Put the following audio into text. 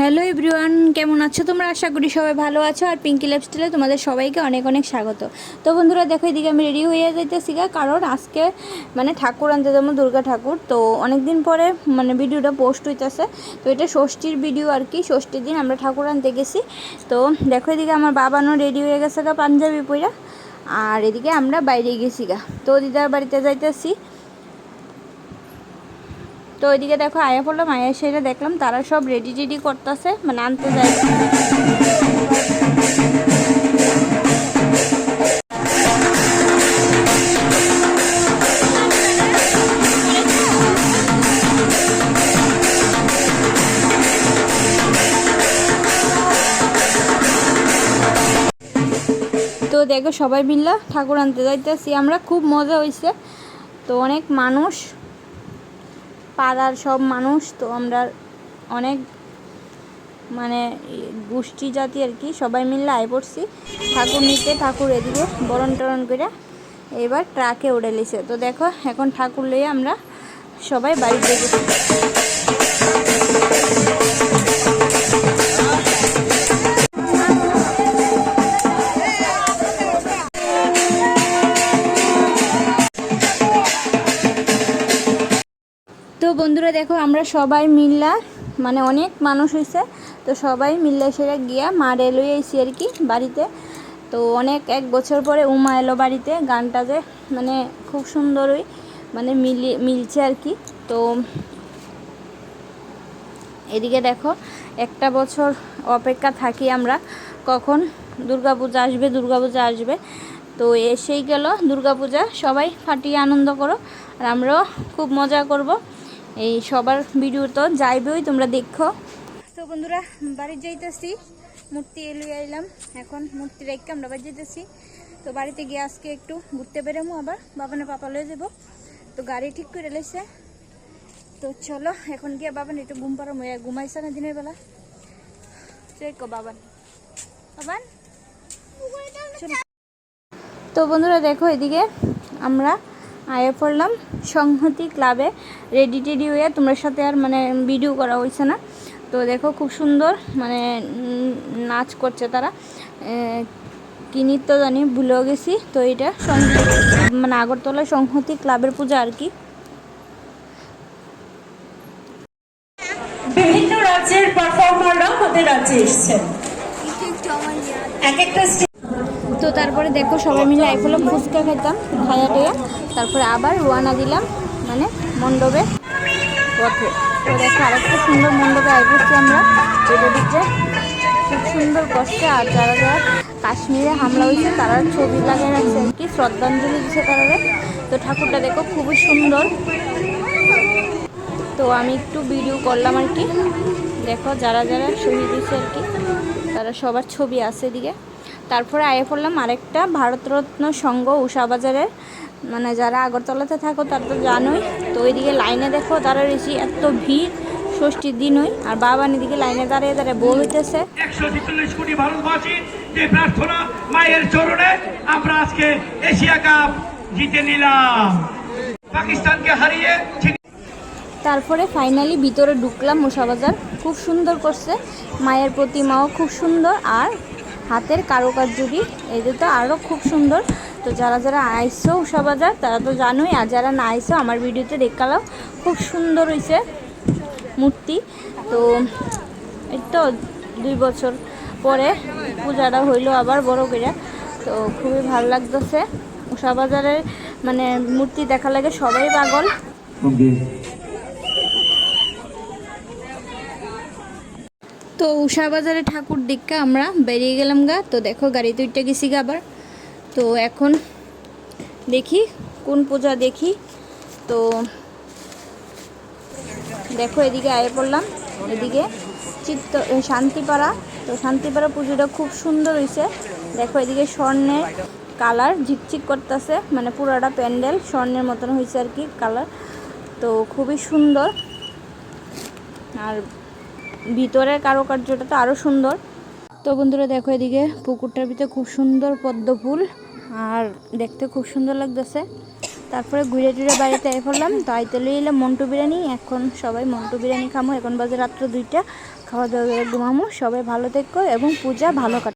Hello everyone, কেমন আছো তোমরা? আশা করি সবাই ভালো আছো আর পিঙ্কি লাইফস্টাইলে তোমাদের সবাইকে অনেক অনেক স্বাগত। তো বন্ধুরা, দেখো এদিকে আমি রেডি হয়ে যাইতেছি গা, কারণ আজকে মানে ঠাকুর আনতে যেমন দুর্গা ঠাকুর। তো অনেক দিন পরে মানে ভিডিওটা পোস্ট হইতেছে, তো এটা ষষ্ঠীর ভিডিও আর কি, ষষ্ঠীর দিন আমরা ঠাকুর আনতে গেছি। তো দেখো এদিকে আমার বাবানও রেডি হয়ে গেছে গা, পাঞ্জাবি পইরা। আর এদিকে আমরা বাইরে গেছি গা। তো দিদার বাড়িতে যাইতেছি। তো ওইদিকে দেখো আয়া পড়লাম আয়া সেটা দেখলাম তারা সব রেডি টেডি করতেছে মানে আনতে যায়। তো দেখো সবাই মিললা ঠাকুর আনতে যাইতেছি আমরা, খুব মজা হয়েছে তো অনেক মানুষ পাড়ার সব মানুষ, তো আমরা অনেক মানে গোষ্ঠী জাতি আর কি, সবাই মিলে আয় পড়ছি। ঠাকুর নিতে ঠাকুর এদিকে বরণ টরণ করে এবার ট্রাকে উড়ে লিছে তো দেখো, এখন ঠাকুর লইয়ে আমরা সবাই বাড়িতে গেছি। তো বন্ধুরা দেখো, আমরা সবাই মিল্লা মানে অনেক মানুষ হয়েছে তো সবাই মিল্লা সেরা গিয়া মা রেলওয়ে এসি আর কি বাড়িতে। তো অনেক, এক বছর পরে উমা এলো বাড়িতে, গানটা যে মানে খুব সুন্দরই মানে মিলি, মিলছে আর কি। তো এদিকে দেখো, একটা বছর অপেক্ষা থাকি আমরা, কখন দুর্গাপূজা আসবে দুর্গাপূজা আসবে। তো এসেই গেল দুর্গাপূজা, সবাই ফাটিয়ে আনন্দ করো, আর আমরাও খুব মজা করব। এই সবার ভিডিও তো যাইবেই তোমরা দেখো। তো বন্ধুরা বাড়ি যাইতেছি মূর্তি এলিয়ে আইলাম। এখন মূর্তি রেখে আমরা বাড়ি যাইতেছি। তো বাড়িতে গিয়ে আজকে একটু ঘুরতে বেরোবো আবার বাবানে পাপা লয়ে যাব। তো গাড়ি ঠিক করে লেছে তো চলো এখন গিয়ে বাবান একটু ঘুম পারো ঘুমাইছে না দিনের বেলা। চেক বাবান। বাবান? চলো তো বন্ধুরা দেখো এদিকে আমরা আয়ে পড়লাম। সংহতি ক্লাবে রেডি টেডি হয়ে তোমার সাথে আর মানে ভিডিও করা হয়েছে না। তো দেখো খুব সুন্দর মানে নাচ করছে তারা। কি নৃত্য জানি ভুলেও গেছি। তো এটা মানে আগরতলা সংহতি ক্লাবের পূজা আর কি। বিভিন্ন রাজ্যের পারফর্মাররা আমাদের রাজ্যে এসেছেন। এক একটা তো তারপরে দেখো সবাই মিলে আইফলাম ফুচকা খেতাম, খাইয়া টেয়া তারপরে আবার রোয়ানা দিলাম মানে মণ্ডপে। পথে তো দেখো আরেকটা সুন্দর মণ্ডপে আইপড়ছি আমরা এটা দিচ্ছে খুব সুন্দর করছে আর যারা যারা কাশ্মীরে হামলা হয়েছে তারা ছবি লাগিয়ে রাখছে। আর কি শ্রদ্ধাঞ্জলি দিচ্ছে তারা তো ঠাকুরটা দেখো, খুবই সুন্দর। তো আমি একটু ভিডিও করলাম আর কি। দেখো, যারা যারা শহীদ হয়েছে আর কি, তারা সবার ছবি আছে এদিকে। তারপরে আয়ে পড়লাম আরেকটা ভারতরত্ন সংঘ উষাবাজারের মানে যারা আগরতলাতে থাকো তারা তো জানোই তো ওইদিকে লাইনে দেখো তারা বেশি এত ভিড় ষষ্ঠীর দিন দিনই আর বাবা এদিকে লাইনে দাঁড়িয়ে দাঁড়িয়ে বউ হইতেছে। একশো ছেচল্লিশ কোটি ভারতবাসীর যে প্রার্থনা মায়ের চরণে আমরা আজকে এশিয়া কাপ জিতে নিলাম। পাকিস্তানকে হারিয়ে তারপরে ফাইনালি ভিতরে ঢুকলাম মুসাবাজার খুব সুন্দর করছে মায়ের প্রতিমাও খুব সুন্দর আর হাতের কারুকার্যটি এদের তো আরও খুব সুন্দর। তো যারা যারা আইসো উষাবাজার তারা তো জানোই, আর যারা না আইসো, আমার ভিডিওতে দেখালাম খুব সুন্দর হয়েছে মূর্তি। তো এই তো দুই বছর পরে পূজাটা হইল আবার বড় করে। তো খুবই ভালো লাগতেছে। উষাবাজারের মানে মূর্তি দেখা লাগে সবাই পাগল। তো উষা বাজারে ঠাকুর দেখে আমরা বেরিয়ে গেলাম গা। তো দেখো গাড়িতে উঠতে গেছি গা আবার। তো এখন দেখি, কোন পূজা দেখি। তো দেখো, এদিকে আয়ে পড়লাম। এদিকে চিত্ত শান্তিপাড়া। তো শান্তিপাড়া পুজোটা খুব সুন্দর হয়েছে দেখো, এদিকে স্বর্ণের কালার ঝিকঝিক করতেছে। মানে পুরোটা প্যান্ডেল, স্বর্ণের মতন হয়েছে আর কি কালার। তো খুবই সুন্দর। আর ভিতরের কারুকার্যটা তো আরও সুন্দর। তো বন্ধুরা দেখো এদিকে পুকুরটার ভিতরে খুব সুন্দর পদ্ম ফুল, আর দেখতে খুব সুন্দর লাগতেছে। তারপরে ঘুরে টুরে বাড়িতে আই পড়লাম। তো আইতে লই এলাম মন্টু বিরিয়ানি। এখন সবাই মন্টু বিরিয়ানি খামো। এখন বাজে রাত্র দুইটা। খাওয়া দাওয়া ঘুমামো। সবাই ভালো থেকো এবং পূজা ভালো কাট